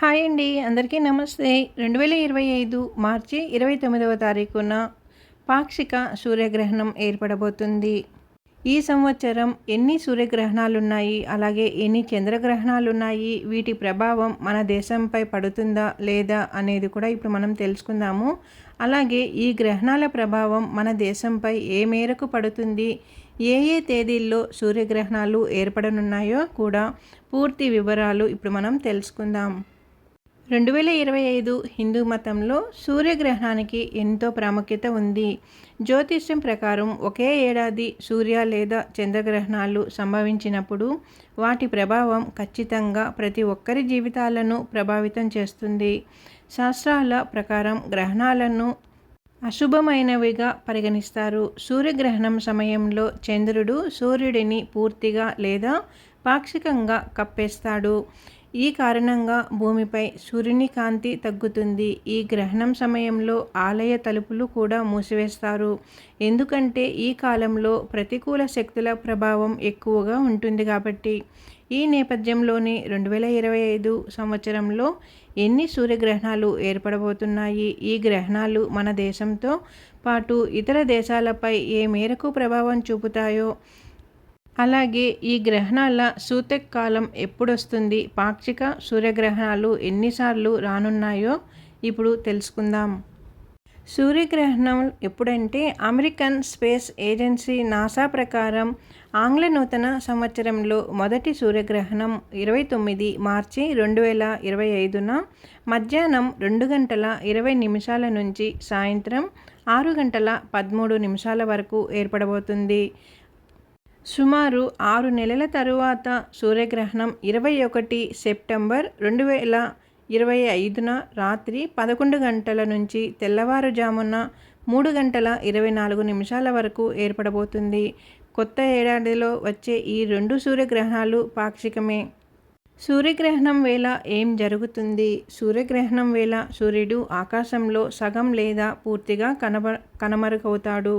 Hi అండి. అందరికీ నమస్తే. రెండు వేల ఇరవై ఐదు మార్చి ఇరవై తొమ్మిదవ తారీఖున పాక్షిక సూర్యగ్రహణం ఏర్పడబోతుంది. ఈ సంవత్సరం ఎన్ని సూర్యగ్రహణాలు ఉన్నాయి అలాగే ఎన్ని చంద్రగ్రహణాలు ఉన్నాయి వీటి ప్రభావం మన దేశంపై పడుతుందా లేదా అనేది కూడా ఇప్పుడు మనం తెలుసుకుందాము. అలాగే ఈ గ్రహణాల ప్రభావం మన దేశంపై ఏ మేరకు పడుతుంది ఏ ఏ తేదీల్లో సూర్యగ్రహణాలు ఏర్పడనున్నాయో కూడా పూర్తి వివరాలు ఇప్పుడు మనం తెలుసుకుందాం. రెండు వేల ఇరవై ఐదు హిందూ మతంలో సూర్యగ్రహణానికి ఎంతో ప్రాముఖ్యత ఉంది. జ్యోతిష్యం ప్రకారం ఒకే ఏడాది సూర్య లేదా చంద్రగ్రహణాలు సంభవించినప్పుడు వాటి ప్రభావం ఖచ్చితంగా ప్రతి ఒక్కరి జీవితాలను ప్రభావితం చేస్తుంది. శాస్త్రాల ప్రకారం గ్రహణాలను అశుభమైనవిగా పరిగణిస్తారు. సూర్యగ్రహణం సమయంలో చంద్రుడు సూర్యుడిని పూర్తిగా లేదా పాక్షికంగా కప్పేస్తాడు. ఈ కారణంగా భూమిపై సూర్యుని కాంతి తగ్గుతుంది. ఈ గ్రహణం సమయంలో ఆలయ తలుపులు కూడా మూసివేస్తారు. ఎందుకంటే ఈ కాలంలో ప్రతికూల శక్తుల ప్రభావం ఎక్కువగా ఉంటుంది కాబట్టి. ఈ నేపథ్యంలోనే రెండు వేల ఇరవై ఐదు సంవత్సరంలో ఎన్ని సూర్యగ్రహణాలు ఏర్పడబోతున్నాయి? ఈ గ్రహణాలు మన దేశంతో పాటు ఇతర దేశాలపై ఏ మేరకు ప్రభావం చూపుతాయో అలాగే ఈ గ్రహణాల సూతక్ కాలం ఎప్పుడొస్తుంది? పాక్షిక సూర్యగ్రహణాలు ఎన్నిసార్లు రానున్నాయో ఇప్పుడు తెలుసుకుందాం. సూర్యగ్రహణం ఎప్పుడంటే అమెరికన్ స్పేస్ ఏజెన్సీ నాసా ప్రకారం ఆంగ్ల నూతన సంవత్సరంలో మొదటి సూర్యగ్రహణం ఇరవై తొమ్మిది మార్చి రెండు వేల ఇరవై ఐదున మధ్యాహ్నం రెండు గంటల ఇరవై నిమిషాల నుంచి సాయంత్రం ఆరు గంటల పదమూడు నిమిషాల వరకు ఏర్పడబోతుంది. సుమారు ఆరు నెలల తరువాత సూర్యగ్రహణం ఇరవై ఒకటి సెప్టెంబర్ రెండు వేల ఇరవై ఐదున రాత్రి పదకొండు గంటల నుంచి తెల్లవారుజామున మూడు గంటల ఇరవై నాలుగు నిమిషాల వరకు ఏర్పడబోతుంది. కొత్త ఏడాదిలో వచ్చే ఈ రెండు సూర్యగ్రహణాలు పాక్షికమే. సూర్యగ్రహణం వేళ ఏం జరుగుతుంది? సూర్యగ్రహణం వేళ సూర్యుడు ఆకాశంలో సగం లేదా పూర్తిగా కనబ కనమరుగవుతాడు.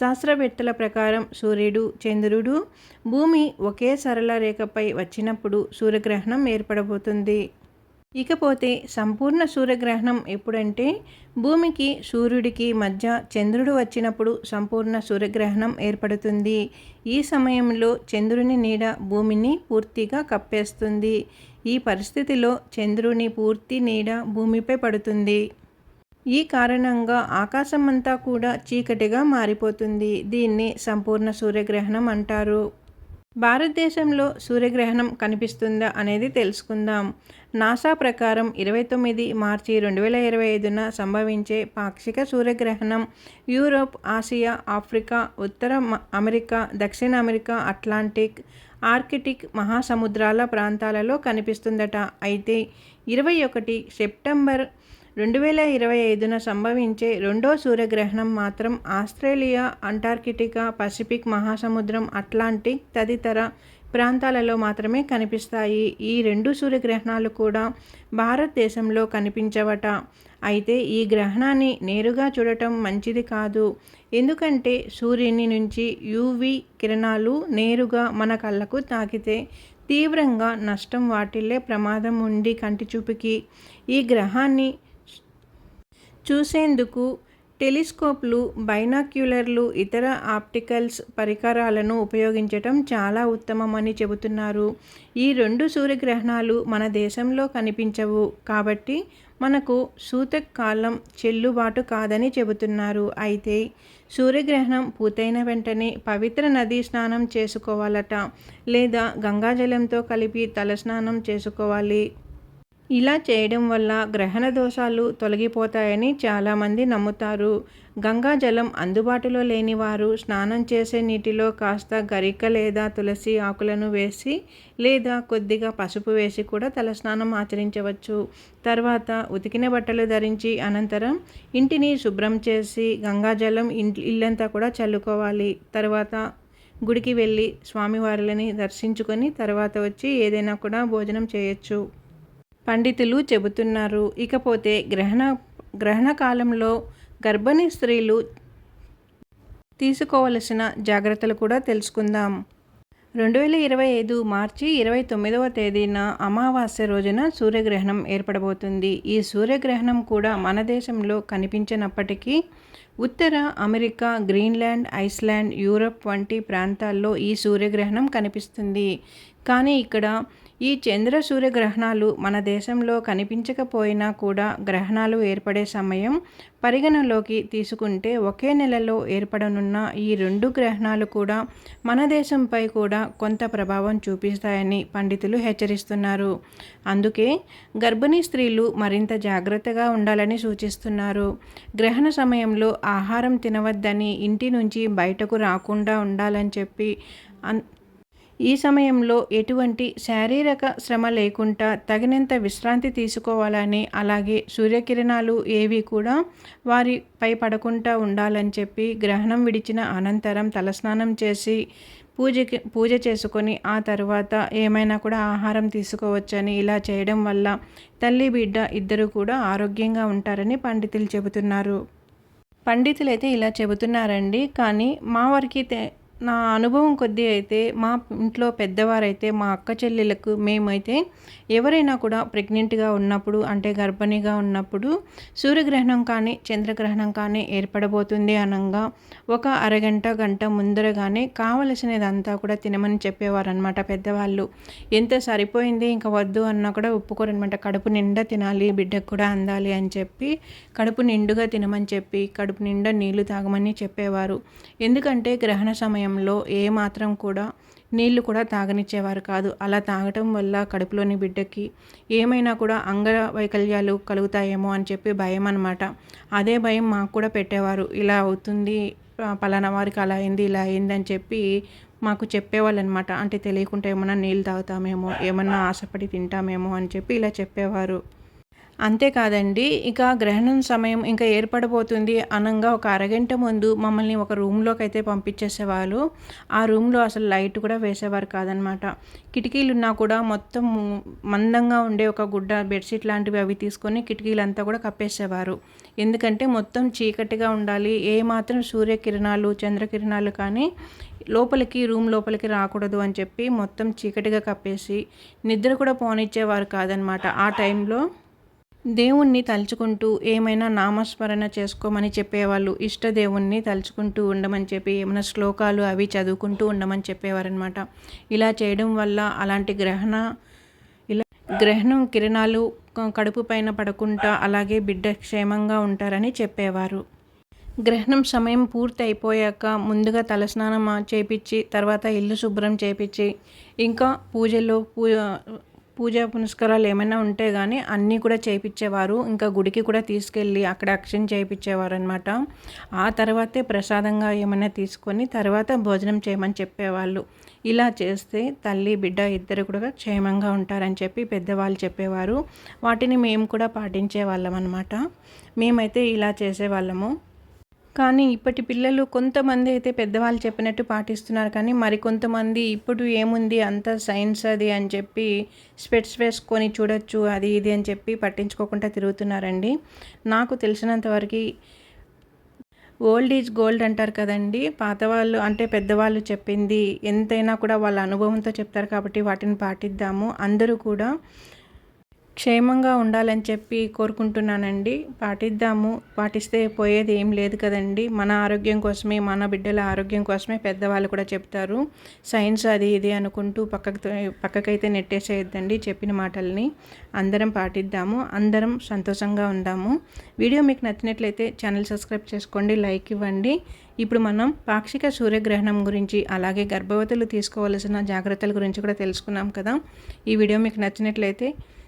శాస్త్రవేత్తల ప్రకారం సూర్యుడు చంద్రుడు భూమి ఒకే సరళ రేఖపై వచ్చినప్పుడు సూర్యగ్రహణం ఏర్పడబోతుంది. ఇకపోతే సంపూర్ణ సూర్యగ్రహణం ఎప్పుడంటే భూమికి సూర్యుడికి మధ్య చంద్రుడు వచ్చినప్పుడు సంపూర్ణ సూర్యగ్రహణం ఏర్పడుతుంది. ఈ సమయంలో చంద్రుని నీడ భూమిని పూర్తిగా కప్పేస్తుంది. ఈ పరిస్థితిలో చంద్రుని పూర్తి నీడ భూమిపై పడుతుంది. ఈ కారణంగా ఆకాశమంతా కూడా చీకటిగా మారిపోతుంది. దీన్ని సంపూర్ణ సూర్యగ్రహణం అంటారు. భారతదేశంలో సూర్యగ్రహణం కనిపిస్తుందా అనేది తెలుసుకుందాం. నాసా ప్రకారం ఇరవై తొమ్మిది మార్చి రెండు వేల ఇరవై ఐదున సంభవించే పాక్షిక సూర్యగ్రహణం యూరోప్ ఆసియా ఆఫ్రికా ఉత్తర అమెరికా దక్షిణ అమెరికా అట్లాంటిక్ ఆర్కిటిక్ మహాసముద్రాల ప్రాంతాలలో కనిపిస్తుందట. అయితే ఇరవై ఒకటి సెప్టెంబర్ రెండు వేల ఇరవై ఐదున సంభవించే రెండో సూర్యగ్రహణం మాత్రం ఆస్ట్రేలియా అంటార్కిటికా పసిఫిక్ మహాసముద్రం అట్లాంటిక్ తదితర ప్రాంతాలలో మాత్రమే కనిపిస్తాయి. ఈ రెండు సూర్యగ్రహణాలు కూడా భారతదేశంలో కనిపించవట. అయితే ఈ గ్రహణాన్ని నేరుగా చూడటం మంచిది కాదు. ఎందుకంటే సూర్యుని నుంచి యూవి కిరణాలు నేరుగా మన కళ్ళకు తాకితే తీవ్రంగా నష్టం వాటిల్లే ప్రమాదం ఉండి కంటి చూపుకి. ఈ గ్రహాన్ని చూసేందుకు టెలిస్కోప్లు బైనాక్యులర్లు ఇతర ఆప్టికల్స్ పరికరాలను ఉపయోగించటం చాలా ఉత్తమమని చెబుతున్నారు. ఈ రెండు సూర్యగ్రహణాలు మన దేశంలో కనిపించవు కాబట్టి మనకు సూతక్ కాలం చెల్లుబాటు కాదని చెబుతున్నారు. అయితే సూర్యగ్రహణం పూర్తయిన వెంటనే పవిత్ర నదీ స్నానం చేసుకోవాలట లేదా గంగాజలంతో కలిపి తలస్నానం చేసుకోవాలి. ఇలా చేయడం వల్ల గ్రహణ దోషాలు తొలగిపోతాయని చాలామంది నమ్ముతారు. గంగా జలం అందుబాటులో లేని వారు స్నానం చేసే నీటిలో కాస్త గరిక లేదా తులసి ఆకులను వేసి లేదా కొద్దిగా పసుపు వేసి కూడా తలస్నానం ఆచరించవచ్చు. తర్వాత ఉతికిన బట్టలు ధరించి అనంతరం ఇంటిని శుభ్రం చేసి గంగాజలం ఇంటి ఇల్లంతా కూడా చల్లుకోవాలి. తర్వాత గుడికి వెళ్ళి స్వామివారులని దర్శించుకొని తర్వాత వచ్చి ఏదైనా కూడా భోజనం చేయొచ్చు. పండితులు చెబుతున్నారు. ఇకపోతే గ్రహణ గ్రహణ కాలంలో గర్భిణీ స్త్రీలు తీసుకోవలసిన జాగ్రత్తలు కూడా తెలుసుకుందాం. రెండు వేల ఇరవై ఐదు మార్చి ఇరవై తొమ్మిదవ తేదీన అమావాస్య రోజున సూర్యగ్రహణం ఏర్పడబోతుంది. ఈ సూర్యగ్రహణం కూడా మన దేశంలో కనిపించినప్పటికీ ఉత్తర అమెరికా గ్రీన్లాండ్ ఐస్లాండ్ యూరప్ వంటి ప్రాంతాల్లో ఈ సూర్యగ్రహణం కనిపిస్తుంది. కానీ ఇక్కడ ఈ చంద్ర సూర్య గ్రహణాలు మన దేశంలో కనిపించకపోయినా కూడా గ్రహణాలు ఏర్పడే సమయం పరిగణలోకి తీసుకుంటే ఒకే నెలలో ఏర్పడనున్న ఈ రెండు గ్రహణాలు కూడా మన దేశంపై కూడా కొంత ప్రభావం చూపిస్తాయని పండితులు హెచ్చరిస్తున్నారు. అందుకే గర్భిణీ స్త్రీలు మరింత జాగ్రత్తగా ఉండాలని సూచిస్తున్నారు. గ్రహణ సమయంలో ఆహారం తినవద్దని ఇంటి నుంచి బయటకు రాకుండా ఉండాలని చెప్పి ఈ సమయంలో ఎటువంటి శారీరక శ్రమ లేకుండా తగినంత విశ్రాంతి తీసుకోవాలని అలాగే సూర్యకిరణాలు ఏవి కూడా వారిపై పడకుండా ఉండాలని చెప్పి గ్రహణం విడిచిన అనంతరం తలస్నానం చేసి పూజకి పూజ చేసుకొని ఆ తర్వాత ఏమైనా కూడా ఆహారం తీసుకోవచ్చని ఇలా చేయడం వల్ల తల్లి బిడ్డ ఇద్దరు కూడా ఆరోగ్యంగా ఉంటారని పండితులు చెబుతున్నారు. పండితులు అయితే ఇలా చెబుతున్నారండి కానీ మా వారికి నా అనుభవం కొద్దీ అయితే మా ఇంట్లో పెద్దవారైతే మా అక్క చెల్లెలకు మేమైతే ఎవరైనా కూడా ప్రెగ్నెంట్గా ఉన్నప్పుడు అంటే గర్భిణిగా ఉన్నప్పుడు సూర్యగ్రహణం కానీ చంద్రగ్రహణం కానీ ఏర్పడబోతుంది అనగా ఒక అరగంట గంట ముందరగానే కావలసినదంతా కూడా తినమని చెప్పేవారు అనమాట పెద్దవాళ్ళు. ఎంత సరిపోయింది ఇంకా వద్దు అన్నా కూడా ఒప్పుకోరనమాట కడుపు నిండా తినాలి బిడ్డకు కూడా అందాలి అని చెప్పి కడుపు నిండుగా తినమని చెప్పి కడుపు నిండా నీళ్ళు తాగమని చెప్పేవారు. ఎందుకంటే గ్రహణ సమయం సమయంలో ఏమాత్రం కూడా నీళ్ళు కూడా తాగనిచ్చేవారు కాదు. అలా తాగటం వల్ల కడుపులోని బిడ్డకి ఏమైనా కూడా అంగవైకల్యాలు కలుగుతాయేమో అని చెప్పి భయం అనమాట అదే భయం మాకు కూడా పెట్టేవారు. ఇలా అవుతుంది పలానా వారికి అలా అయింది ఇలా అయింది అని చెప్పి మాకు చెప్పేవాళ్ళు అనమాట అంటే తెలియకుండా ఏమన్నా నీళ్ళు తాగుతామేమో ఏమన్నా ఆశపడి తింటామేమో అని చెప్పి ఇలా చెప్పేవారు. అంతేకాదండి ఇక గ్రహణం సమయం ఇంకా ఏర్పడబోతుంది అనంగా ఒక అరగంట ముందు మమ్మల్ని ఒక రూమ్లోకి అయితే పంపించేసేవాళ్ళు. ఆ రూమ్లో అసలు లైట్ కూడా వేసేవారు కాదనమాట. కిటికీలున్నా కూడా మొత్తం మందంగా ఉండే ఒక గుడ్డ బెడ్షీట్ లాంటివి అవి తీసుకొని కిటికీలంతా కూడా కప్పేసేవారు. ఎందుకంటే మొత్తం చీకటిగా ఉండాలి ఏ మాత్రం సూర్యకిరణాలు చంద్రకిరణాలు కానీ లోపలికి రూమ్ లోపలికి రాకూడదు అని చెప్పి మొత్తం చీకటిగా కప్పేసి నిద్ర కూడా పోనిచ్చేవారు కాదనమాట. ఆ టైంలో దేవుణ్ణి తలుచుకుంటూ ఏమైనా నామస్మరణ చేసుకోమని చెప్పేవాళ్ళు ఇష్ట దేవుణ్ణి తలుచుకుంటూ ఉండమని చెప్పి ఏమైనా శ్లోకాలు అవి చదువుకుంటూ ఉండమని చెప్పేవారనమాట ఇలా చేయడం వల్ల అలాంటి గ్రహణ ఇలా గ్రహణం కిరణాలు కడుపు పైన పడకుండా అలాగే బిడ్డ క్షేమంగా ఉంటారని చెప్పేవారు. గ్రహణం సమయం పూర్తి అయిపోయాక ముందుగా తలస్నానం చేపించి తర్వాత ఇల్లు శుభ్రం చేపించి ఇంకా పూజలో పూ పూజా పునస్కారాలు ఏమైనా ఉంటే కానీ అన్నీ కూడా చేయించేవారు ఇంకా గుడికి కూడా తీసుకెళ్ళి అక్కడ అక్షం చేయించేవారు అనమాట ఆ తర్వాతే ప్రసాదంగా ఏమైనా తీసుకొని తర్వాత భోజనం చేయమని చెప్పేవాళ్ళు. ఇలా చేస్తే తల్లి బిడ్డ ఇద్దరు కూడా క్షేమంగా ఉంటారని చెప్పి పెద్దవాళ్ళు చెప్పేవారు. వాటిని మేము కూడా పాటించే వాళ్ళం అనమాట మేమైతే ఇలా చేసేవాళ్ళము. కానీ ఇప్పటి పిల్లలు కొంతమంది అయితే పెద్దవాళ్ళు చెప్పినట్టు పాటిస్తున్నారు. కానీ మరికొంతమంది ఇప్పుడు ఏముంది? అంత సైన్స్ అది అని చెప్పి స్పెట్స్ వేసుకొని చూడొచ్చు అది ఇది అని చెప్పి పట్టించుకోకుండా తిరుగుతున్నారండి. నాకు తెలిసినంతవరకు ఓల్డ్ ఈజ్ గోల్డ్ అంటారు కదండి. పాతవాళ్ళు అంటే పెద్దవాళ్ళు చెప్పింది ఎంతైనా కూడా వాళ్ళ అనుభవంతో చెప్తారు కాబట్టి వాటిని పాటిద్దాము. అందరూ కూడా క్షేమంగా ఉండాలని చెప్పి కోరుకుంటున్నానండి. పాటిద్దాము. పాటిస్తే పోయేది ఏం లేదు కదండి. మన ఆరోగ్యం కోసమే మన బిడ్డల ఆరోగ్యం కోసమే పెద్దవాళ్ళు కూడా చెప్తారు. సైన్స్ అది ఇది అనుకుంటూ పక్కకు పక్కకైతే నెట్టేసేయద్దండి చెప్పిన మాటల్ని. అందరం పాటిద్దాము. అందరం సంతోషంగా ఉందాము. వీడియో మీకు నచ్చినట్లయితే ఛానల్ సబ్స్క్రైబ్ చేసుకోండి లైక్ ఇవ్వండి. ఇప్పుడు మనం పాక్షిక సూర్యగ్రహణం గురించి అలాగే గర్భవతులు తీసుకోవాల్సిన జాగ్రత్తల గురించి కూడా తెలుసుకున్నాం కదా. ఈ వీడియో మీకు నచ్చినట్లయితే